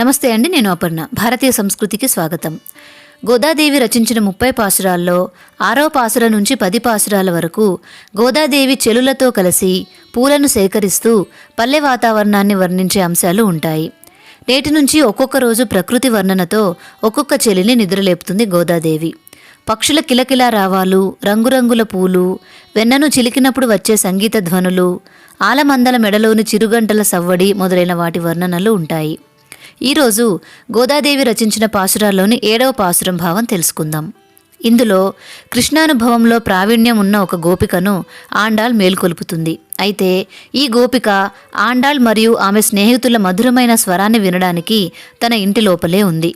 నమస్తే అండి నేను అపర్ణ. భారతీయ సంస్కృతికి స్వాగతం. గోదాదేవి రచించిన ముప్పై పాసురాల్లో ఆరో పాసుర నుంచి పది పాసురాల వరకు గోదాదేవి చెలులతో కలిసి పూలను సేకరిస్తూ పల్లె వాతావరణాన్ని వర్ణించే అంశాలు ఉంటాయి. నేటి నుంచి ఒక్కొక్క రోజు ప్రకృతి వర్ణనతో ఒక్కొక్క చెలిని నిద్రలేపుతుంది గోదాదేవి. పక్షుల కిలకిలా రావాలు రంగురంగుల పూలు వెన్నను చిలికినప్పుడు వచ్చే సంగీత ధ్వనులు ఆలమందల మెడలోని చిరుగంటల సవ్వడి మొదలైన వాటి వర్ణనలు ఉంటాయి. ఈరోజు గోదాదేవి రచించిన పాసురాల్లోని ఏడవ పాసురం భావం తెలుసుకుందాం. ఇందులో కృష్ణానుభవంలో ప్రావీణ్యం ఉన్న ఒక గోపికను ఆండాల్ మేల్కొల్పుతుంది. అయితే ఈ గోపిక ఆండాల్ మరియు ఆమె స్నేహితుల మధురమైన స్వరాన్ని వినడానికి తన ఇంటి లోపలే ఉంది.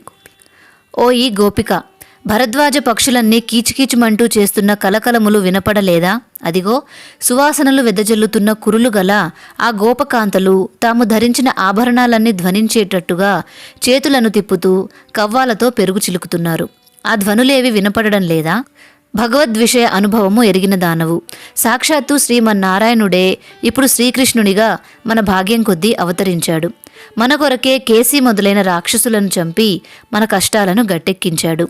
ఓ ఈ గోపిక భరద్వాజ పక్షులన్నీ కీచుకీచుమంటూ చేస్తున్న కలకలములు వినపడలేదా? అదిగో సువాసనలు వెదజల్లుతున్న కురులు గల ఆ గోపకాంతలు తాము ధరించిన ఆభరణాలన్నీ ధ్వనించేటట్టుగా చేతులను తిప్పుతూ కవ్వాలతో పెరుగు చిలుకుతున్నారు. ఆ ధ్వనులేవి వినపడడం లేదా? భగవద్విషయ అనుభవము ఎరిగిన దానవు. సాక్షాత్తు శ్రీమన్నారాయణుడే ఇప్పుడు శ్రీకృష్ణునిగా మన భాగ్యం కొద్దీ అవతరించాడు. మన కొరకే కేసీ మొదలైన రాక్షసులను చంపి మన కష్టాలను గట్టెక్కించాడు.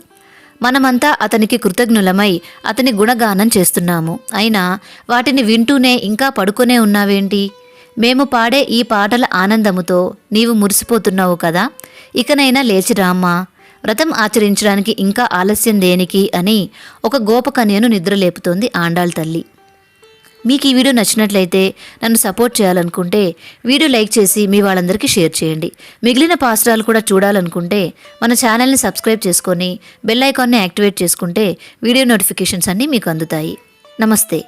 మనమంతా అతనికి కృతజ్ఞులమై అతని గుణగానం చేస్తున్నాము. అయినా వాటిని వింటూనే ఇంకా పడుకునే ఉన్నావేంటి? మేము పాడే ఈ పాటల ఆనందముతో నీవు మురిసిపోతున్నావు కదా? ఇకనైనా లేచిరామ్మా వ్రతం ఆచరించడానికి ఇంకా ఆలస్యం దేనికి అని ఒక గోపకన్యను నిద్రలేపుతోంది ఆండాళ్ తల్లి. మీకు ఈ వీడియో నచ్చినట్లయితే నన్ను సపోర్ట్ చేయాలనుకుంటే వీడియో లైక్ చేసి మీ వాళ్ళందరికీ షేర్ చేయండి. మిగిలిన పాస్టరాలు కూడా చూడాలనుకుంటే మన ఛానల్ని సబ్స్క్రైబ్ చేసుకొని బెల్ ఐకాన్ని యాక్టివేట్ చేసుకుంటే వీడియో నోటిఫికేషన్స్ అన్నీ మీకు అందుతాయి. నమస్తే.